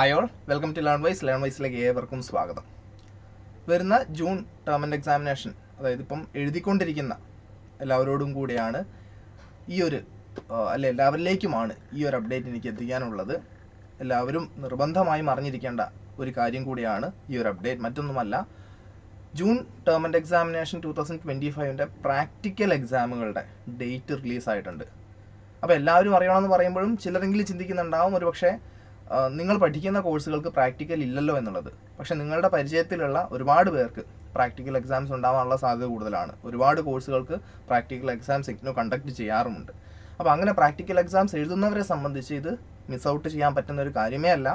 Hi all welcome to LearnWise learn വൈസിലേക്ക് ഏവർക്കും സ്വാഗതം. വരുന്ന ജൂൺ ടേം ആൻഡ് എക്സാമിനേഷൻ അതായത് ഇപ്പം എഴുതിക്കൊണ്ടിരിക്കുന്ന എല്ലാവരോടും കൂടിയാണ് ഈ ഒരു അല്ലെ എല്ലാവരിലേക്കുമാണ് ഈ ഒരു അപ്ഡേറ്റ് എനിക്ക് എത്തിക്കാനുള്ളത്. എല്ലാവരും നിർബന്ധമായും അറിഞ്ഞിരിക്കേണ്ട ഒരു കാര്യം കൂടിയാണ് ഈ ഒരു അപ്ഡേറ്റ് മറ്റൊന്നുമല്ല June term and examination two thousand twenty ഫൈവിന്റെ practical എക്സാമുകളുടെ ഡേറ്റ് റിലീസായിട്ടുണ്ട് അപ്പോൾ എല്ലാവരും അറിയണമെന്ന് പറയുമ്പോഴും ചിലരെങ്കിലും ചിന്തിക്കുന്നുണ്ടാവും. ഒരു പക്ഷേ നിങ്ങൾ പഠിക്കുന്ന കോഴ്സുകൾക്ക് പ്രാക്ടിക്കൽ ഇല്ലല്ലോ എന്നുള്ളത്. പക്ഷേ നിങ്ങളുടെ പരിചയത്തിലുള്ള ഒരുപാട് പേർക്ക് പ്രാക്ടിക്കൽ എക്സാംസ് ഉണ്ടാവാനുള്ള സാധ്യത കൂടുതലാണ്. ഒരുപാട് കോഴ്സുകൾക്ക് പ്രാക്ടിക്കൽ എക്സാംസ് ഇഗ്നോ കണ്ടക്ട് ചെയ്യാറുമുണ്ട്. അപ്പോൾ അങ്ങനെ പ്രാക്ടിക്കൽ എക്സാംസ് എഴുതുന്നവരെ സംബന്ധിച്ച് ഇത് മിസ് ഔട്ട് ചെയ്യാൻ പറ്റുന്ന ഒരു കാര്യമേ അല്ല.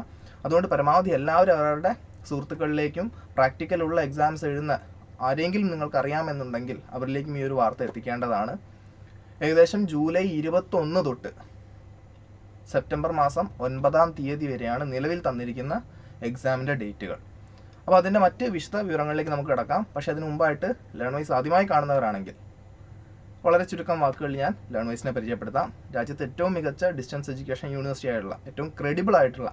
അതുകൊണ്ട് പരമാവധി എല്ലാവരും അവരുടെ സുഹൃത്തുക്കളിലേക്കും പ്രാക്ടിക്കലുള്ള എക്സാംസ് എഴുതുന്ന ആരെങ്കിലും നിങ്ങൾക്ക് അറിയാമെന്നുണ്ടെങ്കിൽ അവരിലേക്കും ഈ ഒരു വാർത്ത എത്തിക്കേണ്ടതാണ്. ഏകദേശം ജൂലൈ ഇരുപത്തൊന്ന് തൊട്ട് സെപ്റ്റംബർ മാസം ഒൻപതാം തീയതി വരെയാണ് നിലവിൽ തന്നിരിക്കുന്ന എക്സാമിന്റെ ഡേറ്റുകൾ. അപ്പോൾ അതിന്റെ മറ്റ് വിശദ വിവരങ്ങളിലേക്ക് നമുക്ക് കിടക്കാം. പക്ഷേ അതിന് മുമ്പായിട്ട് ലേൺ വൈസ് ആദ്യമായി കാണുന്നവരാണെങ്കിൽ വളരെ ചുരുക്കം വാക്കുകളിൽ ഞാൻ ലേൺ വൈസിനെ പരിചയപ്പെടുത്താം. രാജ്യത്തെ ഏറ്റവും മികച്ച ഡിസ്റ്റൻസ് എഡ്യൂക്കേഷൻ യൂണിവേഴ്സിറ്റി ആയിട്ടുള്ള ഏറ്റവും ക്രെഡിബിൾ ആയിട്ടുള്ള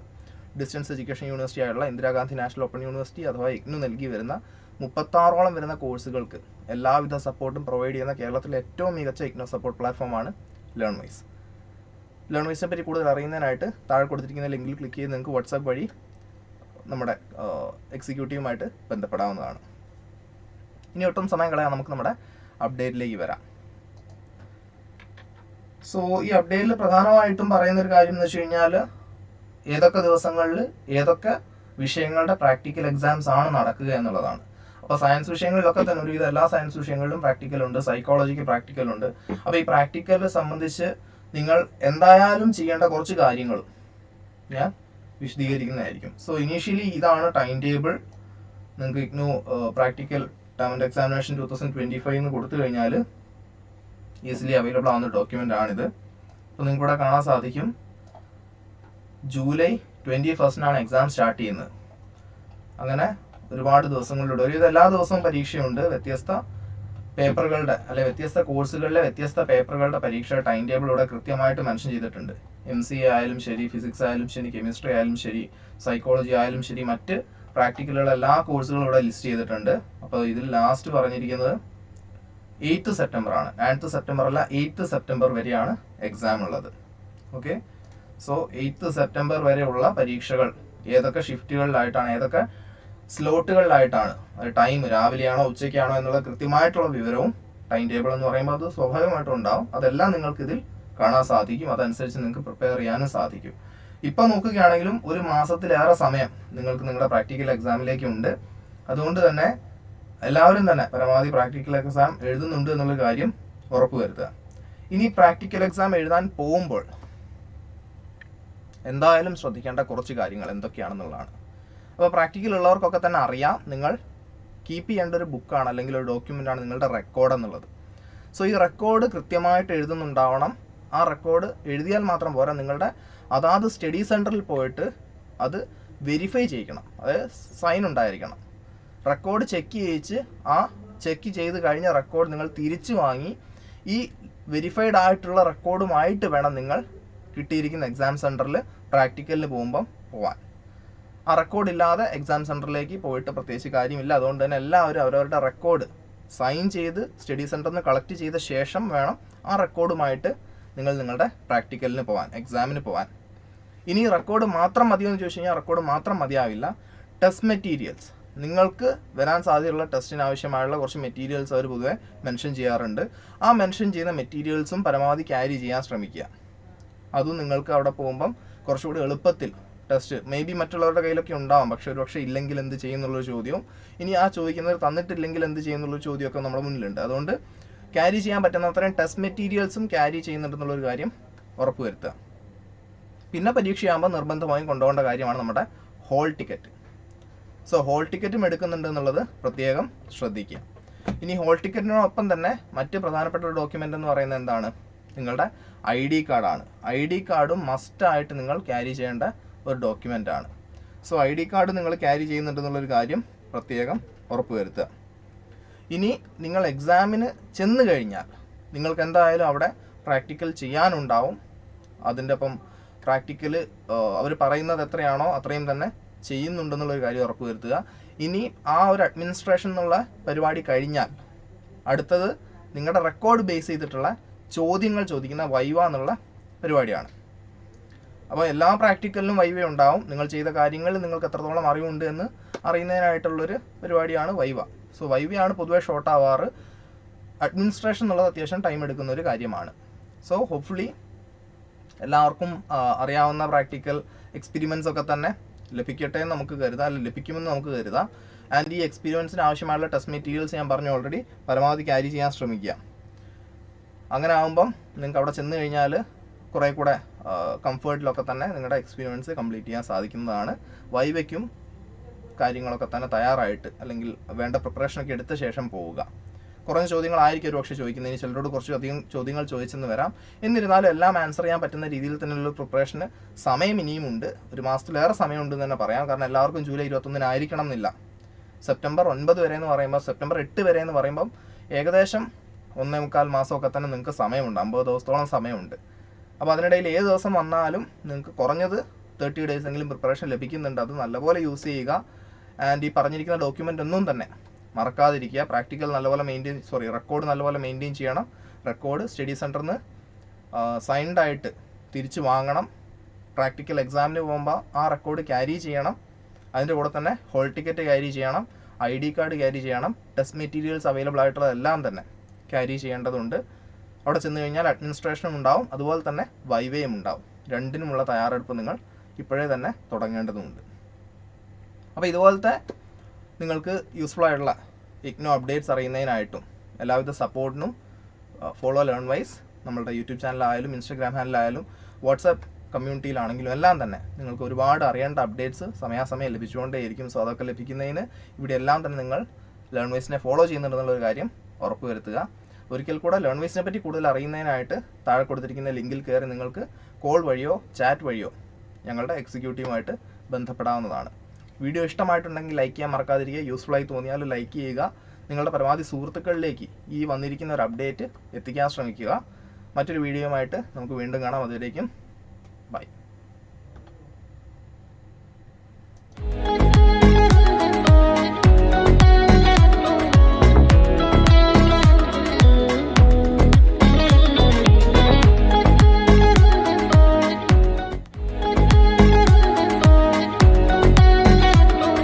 ഡിസ്റ്റൻസ് എഡ്യൂക്കേഷൻ യൂണിവേഴ്സിറ്റി ആയിട്ടുള്ള ഇന്ദിരാഗാന്ധി നാഷണൽ ഓപ്പൺ യൂണിവേഴ്സിറ്റി അഥവാ ഇഗ്നു നൽകി വരുന്ന മുപ്പത്താറോളം വരുന്ന കോഴ്സുകൾക്ക് എല്ലാവിധ സപ്പോർട്ടും പ്രൊവൈഡ് ചെയ്യുന്ന കേരളത്തിലെ ഏറ്റവും മികച്ച ഇഗ്നോ സപ്പോർട്ട് പ്ലാറ്റ്ഫോമാണ് ലേൺ വൈസ് ലേൺ വൈസിനെ പറ്റി കൂടുതൽ അറിയുന്നതിനായിട്ട് താഴെ കൊടുത്തിരിക്കുന്ന ലിങ്കിൽ ക്ലിക്ക് ചെയ്ത് നിങ്ങൾക്ക് വാട്സാപ്പ് വഴി നമ്മുടെ എക്സിക്യൂട്ടീവുമായിട്ട് ബന്ധപ്പെടാവുന്നതാണ്. ഇനി ഒട്ടും സമയം കളയാൻ നമുക്ക് നമ്മുടെ അപ്ഡേറ്റിലേക്ക് വരാം. സോ ഈ അപ്ഡേറ്റിൽ പ്രധാനമായിട്ടും പറയുന്ന ഒരു കാര്യം എന്ന് വെച്ച് കഴിഞ്ഞാൽ ഏതൊക്കെ ദിവസങ്ങളിൽ ഏതൊക്കെ വിഷയങ്ങളുടെ പ്രാക്ടിക്കൽ എക്സാംസ് ആണ് നടക്കുക എന്നുള്ളതാണ്. അപ്പോൾ സയൻസ് വിഷയങ്ങളിലൊക്കെ തന്നെ ഒരുവിധം എല്ലാ സയൻസ് വിഷയങ്ങളിലും പ്രാക്ടിക്കൽ ഉണ്ട് സൈക്കോളജിക്ക് പ്രാക്ടിക്കൽ ഉണ്ട്. അപ്പോൾ ഈ പ്രാക്ടിക്കലിനെ സംബന്ധിച്ച് നിങ്ങൾ എന്തായാലും ചെയ്യേണ്ട കുറച്ച് കാര്യങ്ങൾ ഞാൻ വിശദീകരിക്കുന്നതായിരിക്കും. സോ ഇനീഷ്യലി ഇതാണ് ടൈം ടേബിൾ നിങ്ങൾക്ക് IGNOU practical term and examination two thousand twenty five എന്ന് കൊടുത്തു കഴിഞ്ഞാൽ ഈസിലി അവൈലബിൾ ആവുന്ന ഡോക്യുമെന്റ് ആണിത്. അപ്പോൾ നിങ്ങൾക്ക് ഇവിടെ കാണാൻ സാധിക്കും. ജൂലൈ ട്വന്റി ഫസ്റ്റിനാണ് എക്സാം സ്റ്റാർട്ട് ചെയ്യുന്നത്. അങ്ങനെ ഒരുപാട് ദിവസങ്ങളിലൂടെ ഒരുവിധം എല്ലാ ദിവസവും പരീക്ഷയുണ്ട് വ്യത്യസ്ത പേപ്പറുകളുടെ അല്ലെ വ്യത്യസ്ത കോഴ്സുകളിലെ വ്യത്യസ്ത പേപ്പറുകളുടെ പരീക്ഷ ടൈം ടേബിൾ ഇവിടെ കൃത്യമായിട്ട് മെൻഷൻ ചെയ്തിട്ടുണ്ട്. എം സി എ ആയാലും ശരി ഫിസിക്സ് ആയാലും ശരി കെമിസ്ട്രി ആയാലും ശരി സൈക്കോളജി ആയാലും ശരി മറ്റ് പ്രാക്ടിക്കലുള്ള എല്ലാ കോഴ്സുകളും ഇവിടെ ലിസ്റ്റ് ചെയ്തിട്ടുണ്ട്. അപ്പോൾ ഇതിൽ ലാസ്റ്റ് പറഞ്ഞിരിക്കുന്നത് എയ്ത്ത് സെപ്റ്റംബർ ആണ്. നയൻത്ത് സെപ്റ്റംബർ അല്ല എയ്ത്ത് സെപ്റ്റംബർ വരെയാണ് എക്സാം ഉള്ളത്. ഓക്കെ സോ എയ്ത്ത് സെപ്റ്റംബർ വരെയുള്ള പരീക്ഷകൾ ഏതൊക്കെ ഷിഫ്റ്റുകളിലായിട്ടാണ് ഏതൊക്കെ സ്ലോട്ടുകളിലായിട്ടാണ്. അത് ടൈം രാവിലെയാണോ ഉച്ചയ്ക്കാണോ എന്നുള്ള കൃത്യമായിട്ടുള്ള വിവരവും ടൈം ടേബിൾ എന്ന് പറയുമ്പോൾ അത് സ്വാഭാവികമായിട്ടും ഉണ്ടാവും അതെല്ലാം നിങ്ങൾക്ക് ഇതിൽ കാണാൻ സാധിക്കും. അതനുസരിച്ച് നിങ്ങൾക്ക് പ്രിപ്പയർ ചെയ്യാനും സാധിക്കും. ഇപ്പം നോക്കുകയാണെങ്കിലും ഒരു മാസത്തിലേറെ സമയം നിങ്ങൾക്ക് നിങ്ങളുടെ പ്രാക്ടിക്കൽ എക്സാമിലേക്ക് ഉണ്ട്. അതുകൊണ്ട് തന്നെ എല്ലാവരും തന്നെ പരമാവധി പ്രാക്ടിക്കൽ എക്സാം എഴുതുന്നുണ്ട് എന്നുള്ള കാര്യം ഉറപ്പുവരുത്തുക. ഇനി പ്രാക്ടിക്കൽ എക്സാം എഴുതാൻ പോകുമ്പോൾ എന്തായാലും ശ്രദ്ധിക്കേണ്ട കുറച്ച് കാര്യങ്ങൾ എന്തൊക്കെയാണെന്നുള്ളതാണ്. അപ്പോൾ പ്രാക്ടിക്കൽ ഉള്ളവർക്കൊക്കെ തന്നെ അറിയാം നിങ്ങൾ കീപ്പ് ചെയ്യേണ്ട ഒരു ബുക്കാണ് അല്ലെങ്കിൽ ഒരു ഡോക്യുമെന്റ് ആണ് നിങ്ങളുടെ റെക്കോർഡ് എന്നുള്ളത്. സോ ഈ റെക്കോർഡ് കൃത്യമായിട്ട് എഴുതുന്നുണ്ടാവണം. ആ റെക്കോർഡ് എഴുതിയാൽ മാത്രം പോരാ നിങ്ങളുടെ അതാത് സ്റ്റഡി സെന്ററിൽ പോയിട്ട് അത് വെരിഫൈ ചെയ്യിക്കണം. അതായത് സൈൻ ഉണ്ടായിരിക്കണം. റെക്കോർഡ് ചെക്ക് ചെയ്യിച്ച് ആ ചെക്ക് ചെയ്ത് കഴിഞ്ഞ റെക്കോർഡ് നിങ്ങൾ തിരിച്ചു വാങ്ങി ഈ വെരിഫൈഡ് ആയിട്ടുള്ള റെക്കോർഡുമായിട്ട് വേണം നിങ്ങൾ കിട്ടിയിരിക്കുന്ന എക്സാം സെന്ററിൽ പ്രാക്ടിക്കലിന് പോകുമ്പം പോവാൻ. ആ റെക്കോർഡ് ഇല്ലാതെ എക്സാം സെന്ററിലേക്ക് പോയിട്ട് പ്രത്യേകിച്ച് കാര്യമില്ല. അതുകൊണ്ട് തന്നെ എല്ലാവരും അവരവരുടെ റെക്കോർഡ് സൈൻ ചെയ്ത് സ്റ്റഡി സെന്ററിൽ നിന്ന് കളക്ട് ചെയ്ത ശേഷം വേണം ആ റെക്കോർഡുമായിട്ട് നിങ്ങൾ നിങ്ങളുടെ പ്രാക്ടിക്കലിന് പോകാൻ എക്സാമിന് പോകാൻ ഇനി റെക്കോർഡ് മാത്രം മതിയോ എന്ന് ചോദിച്ചു കഴിഞ്ഞാൽ റെക്കോർഡ് മാത്രം മതിയാവില്ല. ടെസ്റ്റ് മെറ്റീരിയൽസ് നിങ്ങൾക്ക് വരാൻ സാധ്യതയുള്ള ടെസ്റ്റിന് ആവശ്യമായുള്ള കുറച്ച് മെറ്റീരിയൽസ് അവർ പൊതുവെ മെൻഷൻ ചെയ്യാറുണ്ട്. ആ മെൻഷൻ ചെയ്യുന്ന മെറ്റീരിയൽസും പരമാവധി ക്യാരി ചെയ്യാൻ ശ്രമിക്കുക. അതും നിങ്ങൾക്ക് അവിടെ പോകുമ്പം കുറച്ചുകൂടി എളുപ്പത്തിൽ ടെസ്റ്റ്. മേ ബി മറ്റുള്ളവരുടെ കയ്യിലൊക്കെ ഉണ്ടാവാം. പക്ഷെ ഒരു പക്ഷേ ഇല്ലെങ്കിൽ എന്ത് ചെയ്യുന്നുള്ളൊരു ചോദ്യവും. ഇനി ആ ചോദിക്കുന്നവർ തന്നിട്ടില്ലെങ്കിൽ എന്ത് ചെയ്യുന്നുള്ളൊരു ചോദ്യമൊക്കെ നമ്മുടെ മുന്നിലുണ്ട്. അതുകൊണ്ട് ക്യാരി ചെയ്യാൻ പറ്റുന്ന അത്രയും ടെസ്റ്റ് മെറ്റീരിയൽസും ക്യാരി ചെയ്യുന്നുണ്ടെന്നുള്ളൊരു കാര്യം ഉറപ്പുവരുത്തുക. പിന്നെ പരീക്ഷയാകുമ്പോൾ നിർബന്ധമായും കൊണ്ടുപോകേണ്ട കാര്യമാണ് നമ്മുടെ ഹോൾ ടിക്കറ്റ് സോ ഹോൾ ടിക്കറ്റും എടുക്കുന്നുണ്ട് എന്നുള്ളത് പ്രത്യേകം ശ്രദ്ധിക്കുക. ഇനി ഹോൾ ടിക്കറ്റിനോടൊപ്പം തന്നെ മറ്റ് പ്രധാനപ്പെട്ട ഒരു ഡോക്യുമെന്റ് എന്ന് പറയുന്നത് എന്താണ്? നിങ്ങളുടെ ഐ ഡി കാർഡാണ്. ഐ ഡി കാർഡും മസ്റ്റായിട്ട് നിങ്ങൾ ക്യാരി ചെയ്യേണ്ട ഒരു ഡോക്യുമെന്റ് ആണ്. സോ ഐ ഡി കാർഡ് നിങ്ങൾ ക്യാരി ചെയ്യുന്നുണ്ടെന്നുള്ളൊരു കാര്യം പ്രത്യേകം ഉറപ്പുവരുത്തുക. ഇനി നിങ്ങൾ എക്സാമിന് ചെന്ന് കഴിഞ്ഞാൽ നിങ്ങൾക്ക് എന്തായാലും അവിടെ പ്രാക്ടിക്കൽ ചെയ്യാനുണ്ടാവും. അതിന്റെ ഒപ്പം പ്രാക്ടിക്കൽ അവർ പറയുന്നത് എത്രയാണോ അത്രയും തന്നെ ചെയ്യുന്നുണ്ടെന്നുള്ളൊരു കാര്യം ഉറപ്പുവരുത്തുക. ഇനി ആ ഒരു അഡ്മിനിസ്ട്രേഷൻ എന്നുള്ള പരിപാടി കഴിഞ്ഞാൽ അടുത്തത് നിങ്ങളുടെ റെക്കോർഡ് ബേസ് ചെയ്തിട്ടുള്ള ചോദ്യങ്ങൾ ചോദിക്കുന്ന വൈവ എന്നുള്ള പരിപാടിയാണ്. അപ്പോൾ എല്ലാ പ്രാക്ടിക്കലിനും വൈവ ഉണ്ടാവും. നിങ്ങൾ ചെയ്ത കാര്യങ്ങളിൽ നിങ്ങൾക്ക് എത്രത്തോളം അറിവുണ്ട് എന്ന് അറിയുന്നതിനായിട്ടുള്ളൊരു പരിപാടിയാണ് വൈവ. സോ വൈവയാണ് പൊതുവെ ഷോർട്ട് ആവാറ്. അഡ്മിനിസ്ട്രേഷൻ എന്നുള്ളത് അത്യാവശ്യം ടൈം എടുക്കുന്ന ഒരു കാര്യമാണ്. സോ ഹോപ്പ്ഫുള്ളി എല്ലാവർക്കും അറിയാവുന്ന പ്രാക്ടിക്കൽ എക്സ്പീരിമെൻസ് ഒക്കെ തന്നെ ലഭിക്കട്ടെ എന്ന് നമുക്ക് കരുതാം. അല്ലെങ്കിൽ ലഭിക്കുമെന്ന് നമുക്ക് കരുതാം. ആൻഡ് ഈ എക്സ്പീരിയൻസിന് ആവശ്യമായുള്ള ടെസ്റ്റ് മെറ്റീരിയൽസ് ഞാൻ പറഞ്ഞു ഓൾറെഡി പരമാവധി ക്യാരി ചെയ്യാൻ ശ്രമിക്കുക. അങ്ങനെ ആകുമ്പം നിങ്ങൾക്ക് അവിടെ ചെന്ന് കഴിഞ്ഞാൽ കുറേ കൂടെ കംഫേർട്ടിലൊക്കെ തന്നെ നിങ്ങളുടെ എക്സ്പീരിയൻസ് കംപ്ലീറ്റ് ചെയ്യാൻ സാധിക്കുന്നതാണ്. വൈവയ്ക്കും കാര്യങ്ങളൊക്കെ തന്നെ തയ്യാറായിട്ട് അല്ലെങ്കിൽ വേണ്ട പ്രിപ്പറേഷനൊക്കെ എടുത്ത ശേഷം പോവുക. കുറഞ്ഞ ചോദ്യങ്ങളായിരിക്കും ഒരു പക്ഷേ ചോദിക്കുന്നതിന് ചിലരോട് കുറച്ച് അധികം ചോദ്യങ്ങൾ ചോദിച്ചെന്ന് വരാം. എന്നിരുന്നാലും എല്ലാം ആൻസർ ചെയ്യാൻ പറ്റുന്ന രീതിയിൽ തന്നെയുള്ള പ്രിപ്പറേഷന് സമയം ഇനിയും ഉണ്ട്. ഒരു മാസത്തിലേറെ സമയമുണ്ട് എന്ന് തന്നെ പറയാം. കാരണം എല്ലാവർക്കും ജൂലൈ ഇരുപത്തൊന്നിനായിരിക്കണം എന്നില്ല. സെപ്റ്റംബർ ഒൻപത് വരെ എന്ന് പറയുമ്പോൾ സെപ്റ്റംബർ എട്ട് വരെ എന്ന് പറയുമ്പം ഏകദേശം ഒന്നേ മുക്കാൽ മാസമൊക്കെ തന്നെ നിങ്ങൾക്ക് സമയമുണ്ട്. അമ്പത് ദിവസത്തോളം സമയമുണ്ട്. അപ്പോൾ അതിനിടയിൽ ഏത് ദിവസം വന്നാലും നിങ്ങൾക്ക് കുറഞ്ഞത് തേർട്ടി ഡേയ്സ് എങ്കിലും പ്രിപ്പറേഷൻ ലഭിക്കുന്നുണ്ട്. അത് നല്ലപോലെ യൂസ് ചെയ്യുക. ആൻഡ് ഈ പറഞ്ഞിരിക്കുന്ന ഡോക്യുമെന്റ് ഒന്നും തന്നെ മറക്കാതിരിക്കുക. പ്രാക്ടിക്കൽ നല്ലപോലെ മെയിന്റെയിൻ സോറി റെക്കോർഡ് നല്ലപോലെ മെയിന്റെയിൻ ചെയ്യണം. റെക്കോർഡ് സ്റ്റഡി സെന്ററിൽ നിന്ന് സൈൻഡ് ആയിട്ട് തിരിച്ചു വാങ്ങണം. പ്രാക്ടിക്കൽ എക്സാമിന് പോകുമ്പോൾ ആ റെക്കോർഡ് ക്യാരി ചെയ്യണം. അതിന്റെ കൂടെ തന്നെ ഹോൾ ടിക്കറ്റ് ക്യാരി ചെയ്യണം. ഐ ഡി കാർഡ് ക്യാരി ചെയ്യണം. ടെസ്റ്റ് മെറ്റീരിയൽസ് അവൈലബിൾ ആയിട്ടുള്ളതെല്ലാം തന്നെ ക്യാരി ചെയ്യേണ്ടതുണ്ട്. അവിടെ ചെന്ന് കഴിഞ്ഞാൽ അഡ്മിനിസ്ട്രേഷനും ഉണ്ടാവും അതുപോലെ തന്നെ വൈവേയും ഉണ്ടാവും. രണ്ടിനുമുള്ള തയ്യാറെടുപ്പ് നിങ്ങൾ ഇപ്പോഴേ തന്നെ തുടങ്ങേണ്ടതുണ്ട്. അപ്പോൾ ഇതുപോലത്തെ നിങ്ങൾക്ക് യൂസ്ഫുൾ ആയിട്ടുള്ള ഇഗ്നോ അപ്ഡേറ്റ്സ് അറിയുന്നതിനായിട്ടും എല്ലാവിധ സപ്പോർട്ടിനും ഫോളോ ലേൺ വൈസ് നമ്മളുടെ യൂട്യൂബ് ചാനലായാലും ഇൻസ്റ്റാഗ്രാം ചാനലായാലും വാട്സാപ്പ് കമ്മ്യൂണിറ്റിയിലാണെങ്കിലും എല്ലാം തന്നെ നിങ്ങൾക്ക് ഒരുപാട് അറിയേണ്ട അപ്ഡേറ്റ്സ് സമയാസമയം ലഭിച്ചുകൊണ്ടേയിരിക്കും. സോ അതൊക്കെ ലഭിക്കുന്നതിന് ഇവിടെ എല്ലാം തന്നെ നിങ്ങൾ ലേൺ വൈസിനെ ഫോളോ ചെയ്യുന്നുണ്ടെന്നുള്ളൊരു കാര്യം ഉറപ്പുവരുത്തുക. ഒരിക്കൽ കൂടെ ലേൺ വൈസിനെ പറ്റി കൂടുതൽ അറിയുന്നതിനായിട്ട് താഴെ കൊടുത്തിരിക്കുന്ന ലിങ്കിൽ കയറി നിങ്ങൾക്ക് കോൾ വഴിയോ ചാറ്റ് വഴിയോ ഞങ്ങളുടെ എക്സിക്യൂട്ടീവുമായിട്ട് ബന്ധപ്പെടാവുന്നതാണ്. വീഡിയോ ഇഷ്ടമായിട്ടുണ്ടെങ്കിൽ ലൈക്ക് ചെയ്യാൻ മറക്കാതിരിക്കുക. യൂസ്ഫുൾ ആയി തോന്നിയാൽ ലൈക്ക് ചെയ്യുക. നിങ്ങളുടെ പരമാവധി സുഹൃത്തുക്കളിലേക്ക് ഈ വന്നിരിക്കുന്ന ഒരു അപ്ഡേറ്റ് എത്തിക്കാൻ ശ്രമിക്കുക. മറ്റൊരു വീഡിയോയുമായിട്ട് നമുക്ക് വീണ്ടും കാണാം. അതുവരേക്കും ബൈ